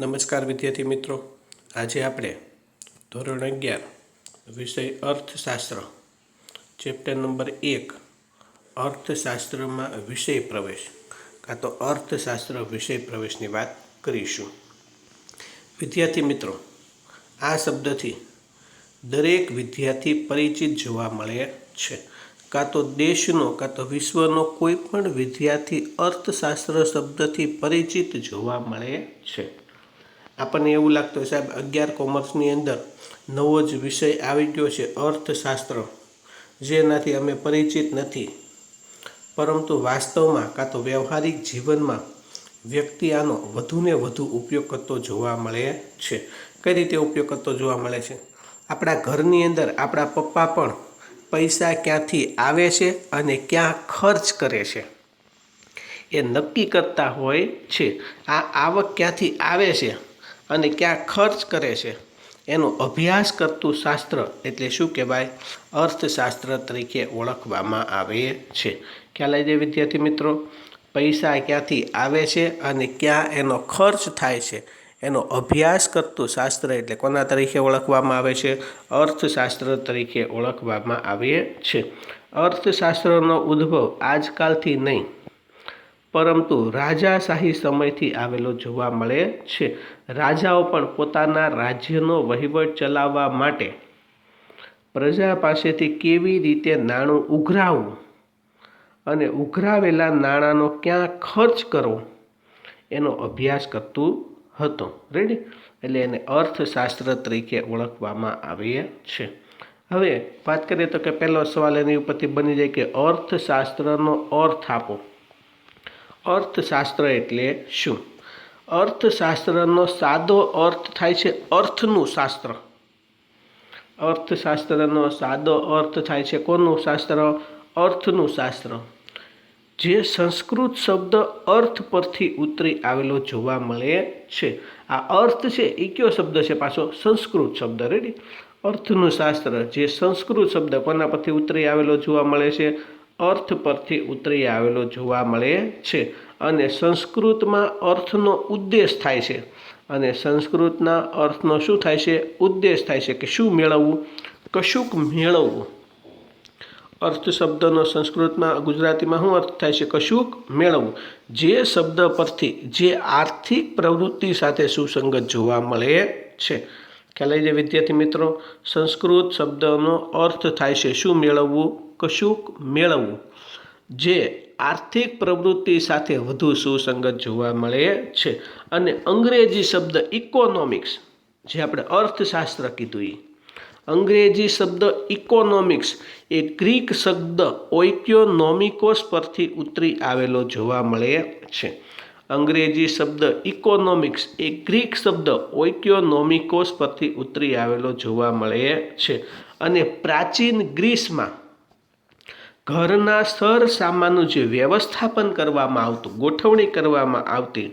નમસ્કાર વિદ્યાર્થી મિત્રો. આજે આપણે ધોરણ અગિયાર, વિષય અર્થશાસ્ત્ર, ચેપ્ટર નંબર એક, અર્થશાસ્ત્રમાં વિષય પ્રવેશ, કાં તો અર્થશાસ્ત્ર વિષય પ્રવેશની વાત કરીશું. વિદ્યાર્થી મિત્રો, આ શબ્દથી દરેક વિદ્યાર્થી પરિચિત જોવા મળે છે. કાં તો દેશનો, કાં તો વિશ્વનો કોઈ પણ વિદ્યાર્થી અર્થશાસ્ત્ર શબ્દથી પરિચિત જોવા મળે છે. આપણને એવું લાગતું સાહેબ, અગિયાર કોમર્સની અંદર નવો જ વિષય આવી ગયો છે, અર્થશાસ્ત્ર. જેનાથી અમે પરિચિત નથી. પરંતુ વાસ્તવમાં કાં તો વ્યવહારિક જીવનમાં વ્યક્તિ આનો વધુને વધુ ઉપયોગ કરતો જોવા મળે છે. કઈ રીતે ઉપયોગ કરતો જોવા મળે છે? આપણા ઘરની અંદર આપણા પપ્પા પણ પૈસા ક્યાંથી આવે છે અને ક્યાં ખર્ચ કરે છે? એ નક્કી કરતા હોય છે, આ આવક ક્યાંથી આવે છે? અને ક્યાં ખર્ચ કરે છે, એનો અભ્યાસ કરતું શાસ્ત્ર એટલે શું કહેવાય? અર્થશાસ્ત્ર તરીકે ઓળખવામાં આવે છે. ખ્યાલ આવી જાય વિદ્યાર્થી મિત્રો? પૈસા ક્યાંથી આવે છે અને ક્યાં એનો ખર્ચ થાય છે? એનો અભ્યાસ કરતું શાસ્ત્ર એટલે કોના તરીકે ઓળખવામાં આવે છે? અર્થશાસ્ત્ર તરીકે ઓળખવામાં આવે છે. અર્થશાસ્ત્રનો ઉદ્ભવ આજકાલથી નહીં. પરંતુ રાજાશાહી સમયથી આવેલો જોવા મળે છે. રાજાઓ પણ પોતાના રાજ્યનો વહીવટ ચલાવવા માટે પ્રજા પાસેથી કેવી રીતે નાણું ઉઘરાવવું અને ઉઘરાવેલા નાણાંનો ક્યાં ખર્ચ કરવો એનો અભ્યાસ કરતું હતો. રેડી એટલે એને અર્થશાસ્ત્ર તરીકે ઓળખવામાં આવે છે હવે વાત કરીએ તો કે પહેલો સવાલ એની ઉપરથી બની જાય કે અર્થશાસ્ત્રનો અર્થ આપો. અર્થશાસ્ત્ર એટલે શું? અર્થશાસ્ત્રનો સાદો અર્થ થાય છે અર્થનું શાસ્ત્ર. અર્થશાસ્ત્રનો સાદો અર્થ થાય છે કોનું શાસ્ત્ર? અર્થનું શાસ્ત્ર. જે સંસ્કૃત શબ્દ અર્થ પરથી ઉતરી આવેલો જોવા મળે છે. આ અર્થ છે એ કયો શબ્દ છે પાછો? સંસ્કૃત શબ્દ. રેડી અર્થનું શાસ્ત્ર. જે સંસ્કૃત શબ્દ કોના પરથી ઉતરી આવેલો જોવા મળે છે? અર્થ પરથી ઉતરી આવેલો જોવા મળે છે અને સંસ્કૃતમાં અર્થનો ઉદ્દેશ થાય છે. અને સંસ્કૃતના અર્થનો શું થાય છે? ઉદ્દેશ થાય છે કે શું મેળવવું? કશુંક મેળવવું. અર્થ શબ્દનો સંસ્કૃતમાં ગુજરાતીમાં શું અર્થ થાય છે? કશુંક મેળવવું. જે શબ્દ પરથી જે આર્થિક પ્રવૃત્તિ સાથે સુસંગત જોવા મળે છે. ખ્યાલ આવી વિદ્યાર્થી મિત્રો, સંસ્કૃત શબ્દનો અર્થ થાય છે શું મેળવવું? કશુંક મેળવવું. જે આર્થિક પ્રવૃત્તિ સાથે વધુ સુસંગત જોવા મળે છે. અને અંગ્રેજી શબ્દ ઇકોનોમિક્સ જે આપણે અર્થશાસ્ત્ર કીધું એ અંગ્રેજી શબ્દ ઇકોનોમિક્સ એ ગ્રીક શબ્દ ઓઇક્યોનોમિકોસ પરથી ઉતરી આવેલો જોવા મળે છે. અંગ્રેજી શબ્દ ઇકોનોમિક્સ એ ગ્રીક શબ્દ ઓઇક્યોનોમિકોસ પરથી ઉતરી આવેલો જોવા મળે છે. અને પ્રાચીન ગ્રીસમાં ઘરના સર સામાનનું જે વ્યવસ્થાપન કરવામાં આવતું, ગોઠવણી કરવામાં આવતી,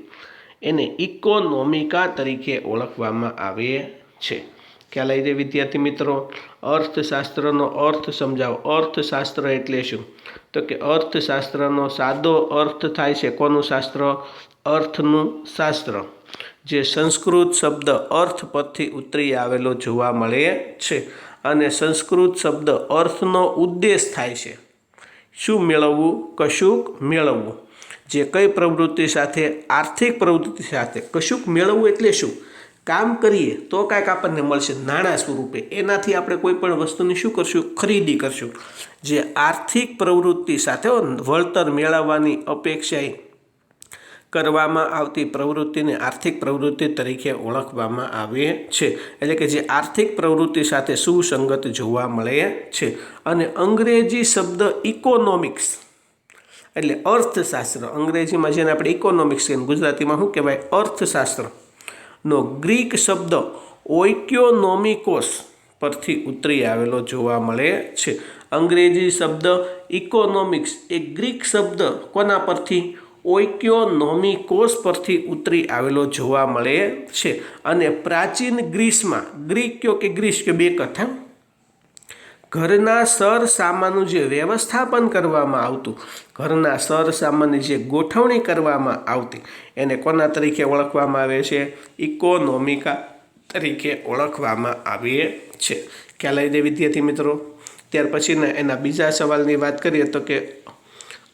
એને ઇકોનોમિકા તરીકે ઓળખવામાં આવે છે. ખ્યાલ આવી જાય વિદ્યાર્થી મિત્રો? અર્થશાસ્ત્રનો અર્થ સમજાવો. અર્થશાસ્ત્ર એટલે શું? તો કે અર્થશાસ્ત્રનો સાદો અર્થ થાય છે. કોનું શાસ્ત્ર? અર્થનું શાસ્ત્ર. જે સંસ્કૃત શબ્દ અર્થ પરથી ઉતરી આવેલો જોવા મળે છે અને સંસ્કૃત શબ્દ અર્થનો ઉદ્દેશ થાય છે. શું મેળવવું? કશુંક મેળવવું. જે કઈ પ્રવૃત્તિ સાથે? આર્થિક પ્રવૃત્તિ સાથે. કશુંક મેળવવું એટલે શું? કામ કરીએ તો કાંઈક આપણને મળશે નાણાં સ્વરૂપે. એનાથી આપણે કોઈ પણ વસ્તુની શું કરશું? ખરીદી કરશું. જે આર્થિક પ્રવૃત્તિ સાથે વળતર મેળવવાની અપેક્ષાએ કરવામાં આવતી પ્રવૃત્તિને આર્થિક પ્રવૃત્તિ તરીકે ઓળખવામાં આવે છે. એટલે કે જે આર્થિક પ્રવૃત્તિ સાથે સુસંગત જોવા મળે છે. અને અંગ્રેજી શબ્દ ઇકોનોમિક્સ એટલે અર્થશાસ્ત્ર. અંગ્રેજીમાં જેને આપણે ઇકોનોમિક્સ કહીએ, ગુજરાતીમાં શું કહેવાય? અર્થશાસ્ત્ર. નો ગ્રીક શબ્દ ઓઇક્યોનોમિકોસ પરથી ઉતરી આવેલો જોવા મળે છે. અંગ્રેજી શબ્દ ઇકોનોમિક્સ એ ગ્રીક શબ્દ કોના પરથી? ઓઇક્યોનોમિકોસ પરથી ઉતરી આવેલો જોવા મળે છે. અને પ્રાચીન ગ્રીસમાં ગ્રીક કયો કે ગ્રીસ કે બે કથા? ઘરના સર સામાનનું જે વ્યવસ્થાપન કરવામાં આવતું, ઘરના સર સામાનની જે ગોઠવણી કરવામાં આવતી, એને કોના તરીકે ઓળખવામાં આવે છે? ઇકોનોમિકા તરીકે ઓળખવામાં આવે છે. ખ્યાલ આવી દે વિદ્યાર્થી મિત્રો? ત્યાર પછીના એના બીજા સવાલની વાત કરીએ તો કે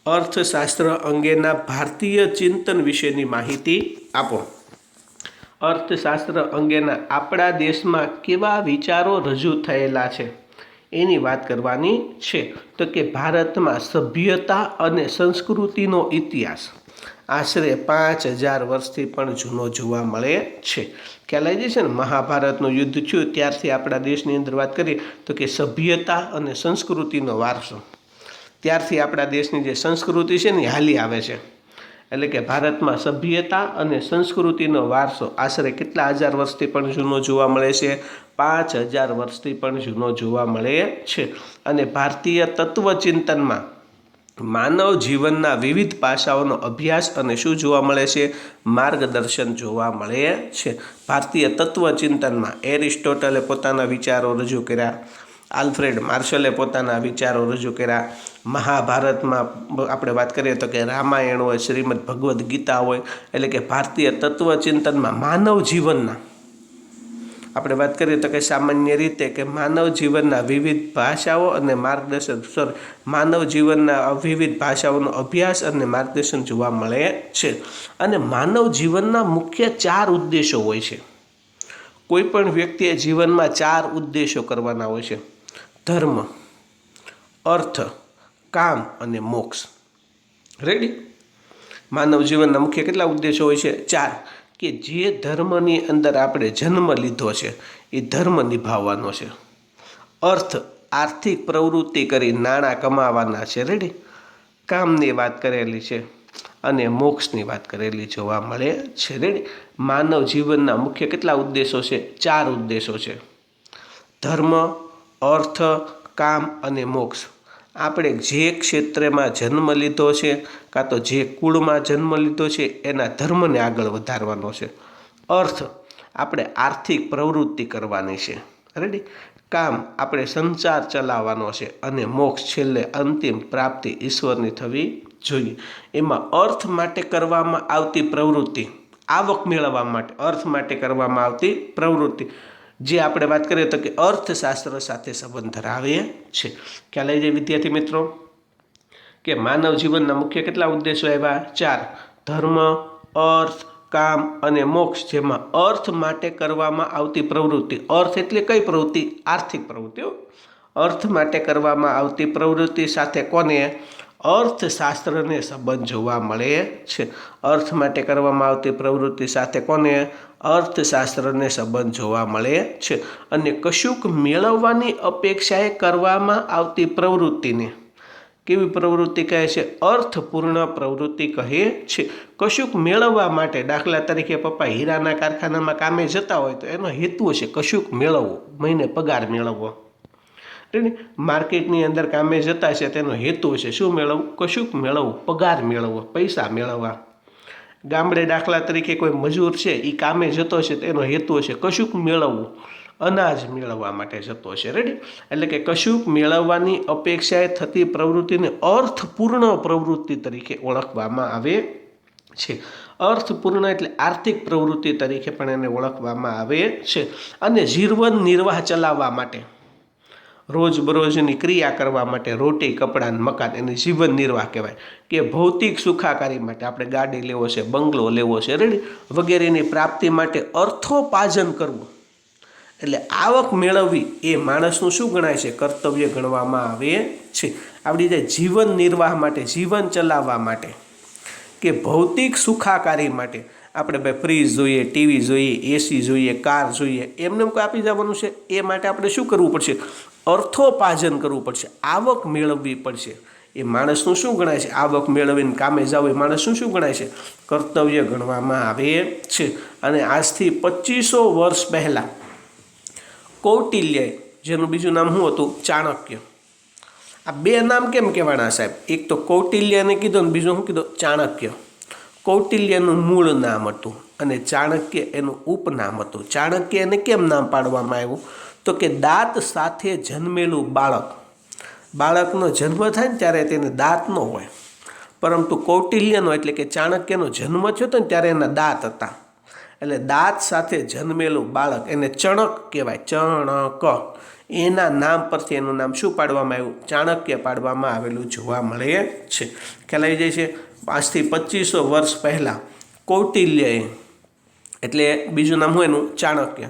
અર્થશાસ્ત્ર અંગેના ભારતીય ચિંતન વિશેની માહિતી આપો. અર્થશાસ્ત્ર અંગેના આપણા દેશમાં કેવા વિચારો રજૂ થયેલા છે? એની વાત કરવાની છે તો કે ભારતમાં સભ્યતા અને સંસ્કૃતિનો ઇતિહાસ આશરે પાંચ હજાર વર્ષથી પણ જૂનો જોવા મળે છે. ખ્યાલ આવી છે ને મહાભારતનું યુદ્ધ થયું ત્યારથી આપણા દેશની અંદર વાત કરીએ તો કે સભ્યતા અને સંસ્કૃતિનો વારસો. ત્યારથી આપણા દેશની જે સંસ્કૃતિ છે ને હાલી આવે છે. એટલે કે ભારતમાં સભ્યતા અને સંસ્કૃતિનો વારસો આશરે કેટલા હજાર વર્ષથી પણ જૂનો જોવા મળે છે? પાંચ હજાર વર્ષથી પણ જૂનો જોવા મળે છે. અને ભારતીય તત્વચિંતનમાં માનવ જીવનના વિવિધ પાસાઓનો અભ્યાસ અને શું જોવા મળે છે? માર્ગદર્શન જોવા મળે છે. ભારતીય તત્વચિંતનમાં એરિસ્ટોટલે પોતાના વિચારો રજૂ કર્યા. આલ્ફ્રેડ માર્શલે પોતાના વિચારો રજૂ કર્યા. મહાભારતમાં આપણે વાત કરીએ તો કે રામાયણ હોય, શ્રીમદ ભગવદ્ ગીતા હોય, એટલે કે ભારતીય તત્વચિંતનમાં માનવ જીવનના. આપણે વાત કરીએ તો કે સામાન્ય રીતે કે માનવ જીવનના વિવિધ ભાષાઓ અને માર્ગદર્શન સોરી માનવ જીવનના વિવિધ ભાષાઓનો અભ્યાસ અને માર્ગદર્શન જોવા મળે છે. અને માનવ જીવનના મુખ્ય ચાર ઉદ્દેશો હોય છે. કોઈ પણ વ્યક્તિએ જીવનમાં ચાર ઉદ્દેશો કરવાના હોય છે. ધર્મ, અર્થ, કામ અને મોક્ષ. રેડી માનવ જીવનના મુખ્ય કેટલા ઉદ્દેશો હોય છે? ચાર. કે જે ધર્મની અંદર આપણે જન્મ લીધો છે, એ ધર્મ નિભાવવાનો છે. અર્થ, આર્થિક પ્રવૃત્તિ કરી નાણાં કમાવાના છે. રેડી કામની વાત કરેલી છે અને મોક્ષની વાત કરેલી જોવા મળે છે. રેડી માનવ જીવનના મુખ્ય કેટલા ઉદ્દેશો છે? ચાર ઉદ્દેશો છે. ધર્મ અર્થ, કામ અને મોક્ષ. આપણે જે ક્ષેત્રમાં જન્મ લીધો છે, કાં તો જે કુળમાં જન્મ લીધો છે, એના ધર્મને આગળ વધારવાનો છે. અર્થ, આપણે આર્થિક પ્રવૃત્તિ કરવાની છે. રેડી કામ આપણે સંસાર ચલાવવાનો છે અને મોક્ષ છેલ્લે અંતિમ પ્રાપ્તિ ઈશ્વરની થવી જોઈએ. એમાં અર્થ માટે કરવામાં આવતી પ્રવૃત્તિ, આવક મેળવવા માટે, અર્થ માટે કરવામાં આવતી પ્રવૃત્તિ. જે આપણે વાત કરીએ તો કે અર્થશાસ્ત્ર સાથે સંબંધ ધરાવે છે. ખ્યાલ આવી જાય વિદ્યાર્થી મિત્રો? કે માનવ જીવનના મુખ્ય કેટલા ઉદ્દેશો એવા ચાર. ધર્મ, અર્થ, કામ અને મોક્ષ, જેમાં અર્થ માટે કરવામાં આવતી પ્રવૃત્તિ. અર્થ એટલે કઈ પ્રવૃત્તિ? આર્થિક પ્રવૃત્તિઓ અર્થ માટે કરવામાં આવતી પ્રવૃત્તિ સાથે કોને? અર્થશાસ્ત્રને સંબંધ જોવા મળે છે. અર્થ માટે કરવામાં આવતી પ્રવૃત્તિ સાથે કોને અર્થશાસ્ત્રને સંબંધ જોવા મળે છે? અને કશુંક મેળવવાની અપેક્ષાએ કરવામાં આવતી પ્રવૃત્તિને કેવી પ્રવૃત્તિ કહે છે? અર્થપૂર્ણ પ્રવૃત્તિ કહે છે. કશુંક મેળવવા માટે દાખલા તરીકે પપ્પા હીરાના કારખાનામાં કામે જતા હોય તો એનો હેતુ છે કશુંક મેળવવો, મહિને પગાર મેળવવો. માર્કેટની અંદર કામે જતા છે, તેનો હેતુ છે શું મેળવવું? કશુંક મેળવવું, પગાર મેળવવો, પૈસા મેળવવા. ગામડે દાખલા તરીકે કોઈ મજૂર છે એ કામે જતો છે, તેનો હેતુ છે કશુંક મેળવવું, અનાજ મેળવવા માટે જતો છે. રેડી એટલે કે કશુંક મેળવવાની અપેક્ષાએ થતી પ્રવૃત્તિને અર્થપૂર્ણ પ્રવૃત્તિ તરીકે ઓળખવામાં આવે છે. અર્થપૂર્ણ એટલે આર્થિક પ્રવૃત્તિ તરીકે પણ એને ઓળખવામાં આવે છે. અને જીવન નિર્વાહ ચલાવવા માટે. રોજબરોજની ક્રિયા કરવા માટે રોટી, કપડાં મકાન, એની જીવન નિર્વાહ કહેવાય. કે ભૌતિક સુખાકારી માટે આપણે ગાડી લેવો છે, બંગલો લેવો છે, રેડી? વગેરેની પ્રાપ્તિ માટે અર્થોપાર્જન કરવું. એટલે આવક મેળવવી એ માણસનું શું ગણાય છે? કર્તવ્ય ગણવામાં આવે છે. આપણી જે જીવન નિર્વાહ માટે, જીવન ચલાવવા માટે, કે ભૌતિક સુખાકારી માટે આપણે ભાઈ ફ્રીજ જોઈએ, ટીવી જોઈએ, એસી જોઈએ, કાર જોઈએ, એમને કોઈ આપી જવાનું છે? એ માટે આપણે શું કરવું પડશે? અર્થોપાર્જન કરવું પડશે. આવક મેળવવી પડશે. એ માણસનું શું ગણાય છે? આવક મેળવીને કામે જાવ એ માણસનું શું ગણાય છે? કર્તવ્ય ગણવામાં આવે છે. અને આજથી પચીસો વર્ષ પહેલાં કૌટિલ્ય જેનું બીજું નામ શું હતું? ચાણક્ય. આ બે નામ કેમ કહેવાના સાહેબ? એક તો કૌટિલ્યને કીધું ને બીજું શું કીધું? ચાણક્ય. કૌટિલ્યનું મૂળ નામ હતું અને ચાણક્ય એનું ઉપનામ હતું. ચાણક્ય એને કેમ નામ પાડવામાં આવ્યું? તો કે દાંત સાથે જન્મેલું બાળક. બાળકનો જન્મ થાય ને ત્યારે તેને દાંત ન હોય. પરંતુ કૌટિલ્યનો એટલે કે ચાણક્યનો જન્મ થયો હતો ને ત્યારે એના દાંત હતા. એટલે દાંત સાથે જન્મેલું બાળક એને ચણક કહેવાય, ચણક. એના નામ પરથી એનું નામ શું પાડવામાં આવ્યું? ચાણક્ય પાડવામાં આવેલું જોવા મળે છે. ખ્યાલ આવી જાય છે? પાંચથી પચીસો વર્ષ પહેલાં કૌટિલ્યએ, એટલે બીજું નામ હોય એનું? ચાણક્ય.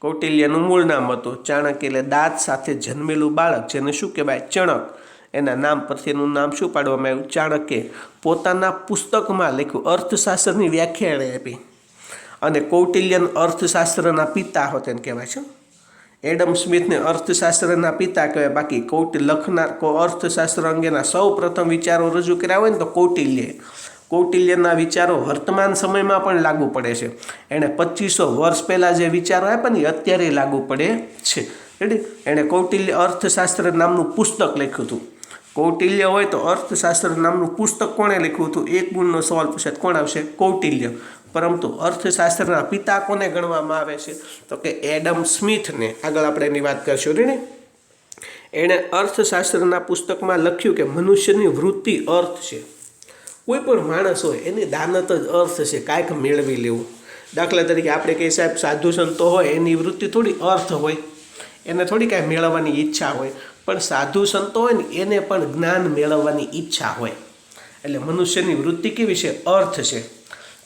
કૌટિલ્યનું મૂળ નામ હતું. ચાણક્ય એટલે દાંત સાથે જન્મેલું બાળક, જેને શું કહેવાય? ચણક. એના નામ પરથી એનું નામ શું પાડવામાં આવ્યું? ચાણક્ય પોતાના પુસ્તકમાં લખ્યું, અર્થશાસ્ત્રની વ્યાખ્યા આપી. અને કૌટિલ્યન અર્થશાસ્ત્રના પિતા હોત એને કહેવાય છે. એડમ સ્મિથને અર્થશાસ્ત્રના પિતા કહેવાય. બાકી કૌટિ લખનાર કો અર્થશાસ્ત્ર અંગેના સૌ પ્રથમ વિચારો રજૂ કર્યા હોય ને તો કૌટિલ્યે કૌટિલ્યના વિચારો વર્તમાન સમયમાં પણ લાગુ પડે છે. એણે પચીસો વર્ષ પહેલાં જે વિચારો આપ્યા ને એ અત્યારે લાગુ પડે છે. રેડી એણે કૌટિલ્ય અર્થશાસ્ત્ર નામનું પુસ્તક લખ્યું હતું. કૌટિલ્ય હોય તો અર્થશાસ્ત્ર નામનું પુસ્તક કોણે લખ્યું હતું? એક ગુણનો સવાલ પૂછે, કોણ આવશે? કૌટિલ્ય. પરંતુ અર્થશાસ્ત્રના પિતા કોને ગણવામાં આવે છે? તો કે એડમ સ્મિથને. આગળ આપણે એની વાત કરીશું. રેડી એણે અર્થશાસ્ત્રના પુસ્તકમાં લખ્યું કે મનુષ્યની વૃત્તિ અર્થ છે. કોઈ પણ માણસ હોય, એની દાનત જ અર્થ છે કાંઈક મેળવી લેવું. દાખલા તરીકે આપણે કહીએ સાહેબ, સાધુ સંતો હોય, એની વૃત્તિ થોડી અર્થ હોય, એને થોડી કાંઈ મેળવવાની ઈચ્છા હોય, પણ સાધુ સંતો હોય ને, એને પણ જ્ઞાન મેળવવાની ઈચ્છા હોય. એટલે મનુષ્યની વૃત્તિ કેવી છે? અર્થ છે.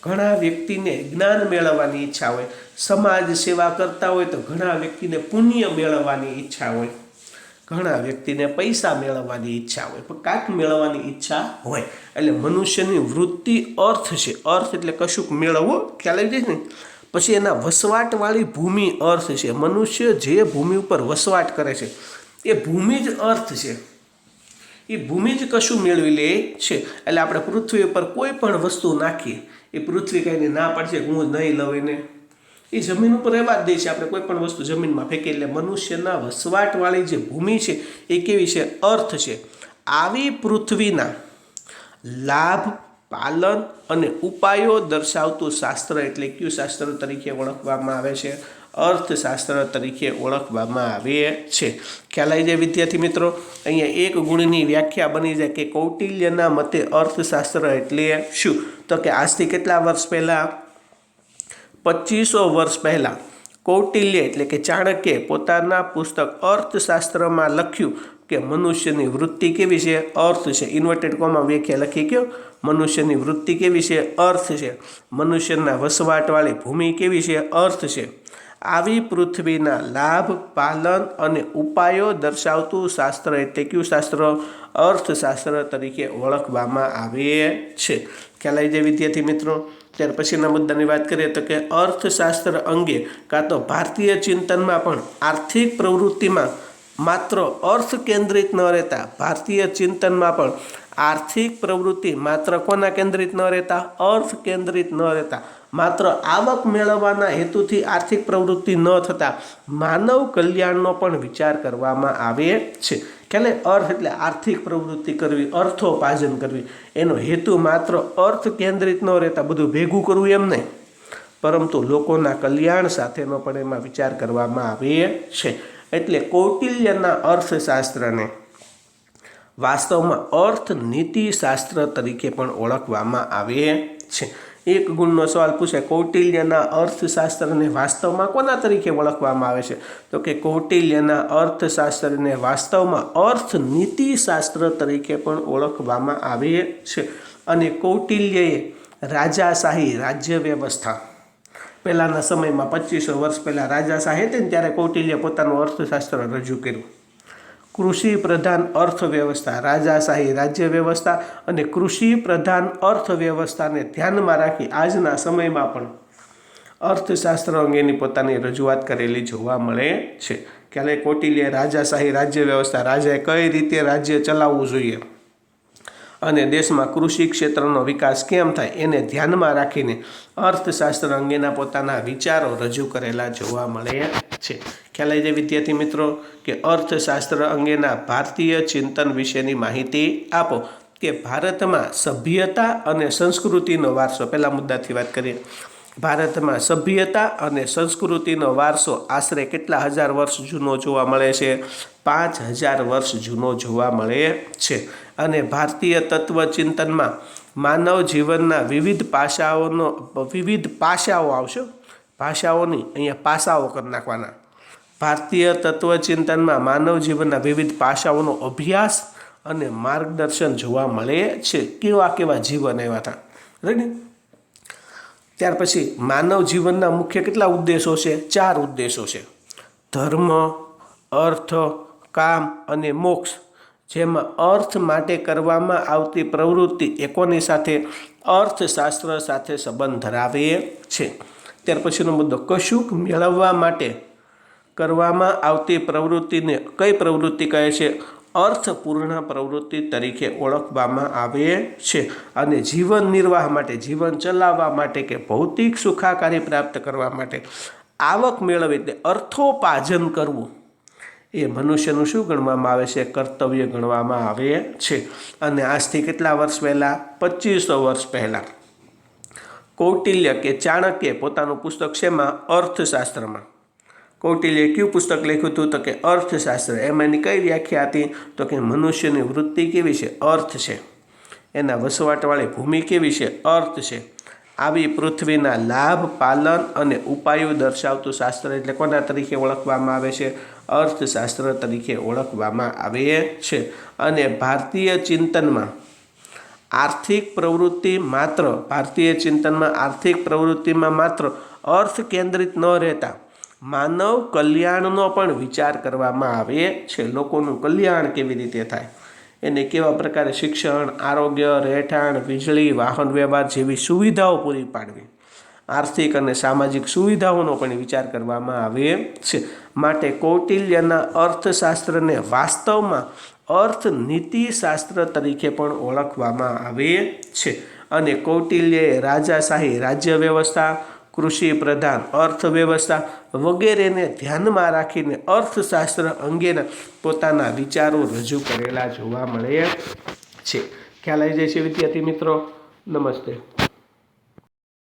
ઘણા વ્યક્તિને જ્ઞાન મેળવવાની ઈચ્છા હોય, સમાજ સેવા કરતા હોય તો ઘણા વ્યક્તિને પુણ્ય મેળવવાની ઈચ્છા હોય. ઘણા વ્યક્તિને પૈસા મેળવવાની ઈચ્છા હોય, પણ કાંઈક મેળવવાની ઈચ્છા હોય. એટલે મનુષ્યની વૃત્તિ અર્થ છે. અર્થ એટલે કશુંક મેળવવો, ખ્યાલ આવી જાય ને? પછી એના વસવાટવાળી ભૂમિ અર્થ છે. મનુષ્ય જે ભૂમિ ઉપર વસવાટ કરે છે, એ ભૂમિ જ અર્થ છે. એ ભૂમિ જ કશું મેળવી લે છે. એટલે આપણે પૃથ્વી ઉપર કોઈ પણ વસ્તુ નાખીએ, એ પૃથ્વી કંઈને ના પડશે હું નહીં લઉં એને. એ જમીન ઉપર રહેવા જ દે છે. આપણે કોઈ પણ વસ્તુ જમીનમાં ફેંકી એટલે મનુષ્યના વસવાટવાળી જે ભૂમિ છે, એ કેવી છે? અર્થ છે. આવી પૃથ્વીના લાભ, પાલન અને ઉપાયો દર્શાવતું શાસ્ત્ર એટલે કયું શાસ્ત્ર તરીકે ઓળખવામાં આવે છે? અર્થશાસ્ત્ર તરીકે ઓળખવામાં આવે છે. ખ્યાલ આવી જાય વિદ્યાર્થી મિત્રો? અહીંયા એક ગુણની વ્યાખ્યા બની જાય કે કૌટિલ્યના મતે અર્થશાસ્ત્ર એટલે શું? તો કે આજથી કેટલા વર્ષ પહેલાં પચીસો વર્ષ પહેલાં કૌટિલ્ય એટલે કે ચાણક્યે પોતાના પુસ્તક અર્થશાસ્ત્રમાં લખ્યું કે મનુષ્યની વૃત્તિ કેવી છે? અર્થ છે. ઇન્વર્ટેડ કોમાં વ્યાખ્યા લખી ગયો. મનુષ્યની વૃત્તિ કેવી છે? અર્થ છે. મનુષ્યના વસવાટવાળી ભૂમિ કેવી છે? અર્થ છે. આવી પૃથ્વીના લાભ, પાલન અને ઉપાયો દર્શાવતું શાસ્ત્ર એટલે કયું શાસ્ત્ર? અર્થશાસ્ત્ર તરીકે ઓળખવામાં આવે છે. ખ્યાલ આવી જાય વિદ્યાર્થી મિત્રો? ત્યાર પછીના મુદ્દાની વાત કરીએ તો કે અર્થશાસ્ત્ર અંગે કાં તો ભારતીય ચિંતનમાં પણ આર્થિક પ્રવૃત્તિમાં માત્ર અર્થ કેન્દ્રિત ન રહેતા ભારતીય ચિંતનમાં પણ આર્થિક પ્રવૃત્તિ માત્ર કોના કેન્દ્રિત ન રહેતા? અર્થ કેન્દ્રિત ન રહેતા. માત્ર આવક મેળવવાના હેતુથી આર્થિક પ્રવૃત્તિ ન થતાં માનવ કલ્યાણનો પણ વિચાર કરવામાં આવે છે. ખ્યાલે અર્થ એટલે આર્થિક પ્રવૃત્તિ કરવી, અર્થોપાર્જન કરવી. એનો હેતુ માત્ર અર્થ કેન્દ્રિત ન રહેતા બધું ભેગું કરવું એમ નહીં. પરંતુ લોકોના કલ્યાણ સાથેનો પણ એમાં વિચાર કરવામાં આવે છે. એટલે કૌટિલ્યના અર્થશાસ્ત્રને વાસ્તવમાં અર્થ નીતિશાસ્ત્ર તરીકે પણ ઓળખવામાં આવે છે. એક ગુણનો સવાલ પૂછે, કૌટિલ્યના અર્થશાસ્ત્રને વાસ્તવમાં કોના તરીકે ઓળખવામાં આવે છે? તો કે કૌટિલ્યના અર્થશાસ્ત્રને વાસ્તવમાં અર્થનીતિશાસ્ત્ર તરીકે પણ ઓળખવામાં આવે છે. અને કૌટિલ્યએ રાજાશાહી રાજ્ય વ્યવસ્થા. પહેલાંના સમયમાં પચીસો વર્ષ પહેલાં રાજાશાહી હતી ને ત્યારે કૌટિલ્ય પોતાનું અર્થશાસ્ત્ર રજૂ કર્યું. કૃષિ પ્રધાન અર્થવ્યવસ્થા, રાજાશાહી રાજ્ય વ્યવસ્થા અને કૃષિ પ્રધાન અર્થવ્યવસ્થાને ધ્યાનમાં રાખી આજના સમયમાં પણ અર્થશાસ્ત્ર અંગેની પોતાની રજૂઆત કરેલી જોવા મળે છે. ક્યારે કોટિલ્ય રાજાશાહી રાજ્ય વ્યવસ્થા રાજાએ કઈ રીતે રાજ્ય ચલાવવું જોઈએ? અને દેશમાં કૃષિ ક્ષેત્રનો વિકાસ કેમ થાય એને ધ્યાનમાં રાખીને અર્થશાસ્ત્ર અંગેના પોતાના વિચારો રજૂ કરેલા જોવા મળે છે. ખ્યાલ આવી વિદ્યાર્થી મિત્રો કે અર્થશાસ્ત્ર અંગેના ભારતીય ચિંતન વિશેની માહિતી આપો કે ભારતમાં સભ્યતા અને સંસ્કૃતિનો વારસો, પહેલા મુદ્દાથી વાત કરીએ. ભારતમાં સભ્યતા અને સંસ્કૃતિનો વારસો આશરે કેટલા હજાર વર્ષ જૂનો જોવા મળે છે? પાંચ હજાર વર્ષ જૂનો જોવા મળે છે. અને ભારતીય તત્વચિંતનમાં માનવ જીવનના વિવિધ પાસાઓનો, વિવિધ પાસાઓ આવશે. ભાષાઓની અહીંયા પાસાઓ કરી નાખવાના. ભારતીય તત્વચિંતનમાં માનવ જીવનના વિવિધ પાસાઓનો અભ્યાસ અને માર્ગદર્શન જોવા મળે છે. કેવા કેવા જીવન એવા હતા. રેડી ત્યાર પછી માનવ જીવનના મુખ્ય કેટલા ઉદ્દેશો છે? ચાર ઉદ્દેશો છે. ધર્મ, અર્થ, કામ અને મોક્ષ. જેમાં અર્થ માટે કરવામાં આવતી પ્રવૃત્તિ એકોની સાથે અર્થશાસ્ત્ર સાથે સંબંધ ધરાવે છે. ત્યાર પછીનો મુદ્દો, કશુંક મેળવવા માટે કરવામાં આવતી પ્રવૃત્તિને કઈ પ્રવૃત્તિ કહે છે? અર્થપૂર્ણ પ્રવૃત્તિ તરીકે ઓળખવામાં આવે છે. અને જીવન નિર્વાહ માટે, જીવન ચલાવવા માટે કે ભૌતિક સુખાકારી પ્રાપ્ત કરવા માટે આવક મેળવવી એટલે અર્થોપાર્જન કરવું. એ મનુષ્યનું શું ગણવામાં આવે છે? કર્તવ્ય ગણવામાં આવે છે. અને આજથી કેટલા વર્ષ પહેલાં? પચીસો વર્ષ પહેલાં. કૌટિલ્ય કે ચાણક્ય પોતાનું પુસ્તક શેમાં અર્થશાસ્ત્રમાં. કૌટિલ્યે કયું પુસ્તક લખ્યું હતું? તો કે અર્થશાસ્ત્ર. એમાંની કઈ વ્યાખ્યા હતી? તો કે મનુષ્યની વૃત્તિ કેવી છે? અર્થ છે. એના વસવાટવાળી ભૂમિ કેવી છે? અર્થ છે. આવી પૃથ્વીના લાભ, પાલન અને ઉપાયો દર્શાવતું શાસ્ત્ર એટલે કોના તરીકે ઓળખવામાં આવે છે? અર્થશાસ્ત્ર તરીકે ઓળખવામાં આવે છે અને ભારતીય ચિંતનમાં આર્થિક પ્રવૃત્તિ માત્ર ભારતીય ચિંતનમાં આર્થિક પ્રવૃત્તિમાં માત્ર અર્થ કેન્દ્રિત ન રહેતા માનવ કલ્યાણનો પણ વિચાર કરવામાં આવે છે. લોકોનું કલ્યાણ કેવી રીતે થાય? એને કેવા પ્રકારે શિક્ષણ, આરોગ્ય, રહેઠાણ, વીજળી, વાહન વ્યવહાર જેવી સુવિધાઓ પૂરી પાડવી? આર્થિક અને સામાજિક સુવિધાઓનો પણ વિચાર કરવામાં આવે છે. માટે કૌટિલ્યના અર્થશાસ્ત્રને વાસ્તવમાં અર્થનીતિશાસ્ત્ર તરીકે પણ ઓળખવામાં આવે છે. અને કૌટિલ્યએ રાજાશાહી રાજ્ય વ્યવસ્થા, કૃષિ પ્રધાન અર્થવ્યવસ્થા વગેરેને ધ્યાનમાં રાખીને અર્થશાસ્ત્ર અંગેના પોતાના વિચારો રજૂ કરેલા જોવા મળે છે. ખ્યાલ આવી જાય છે વિદ્યાર્થી મિત્રો? નમસ્તે.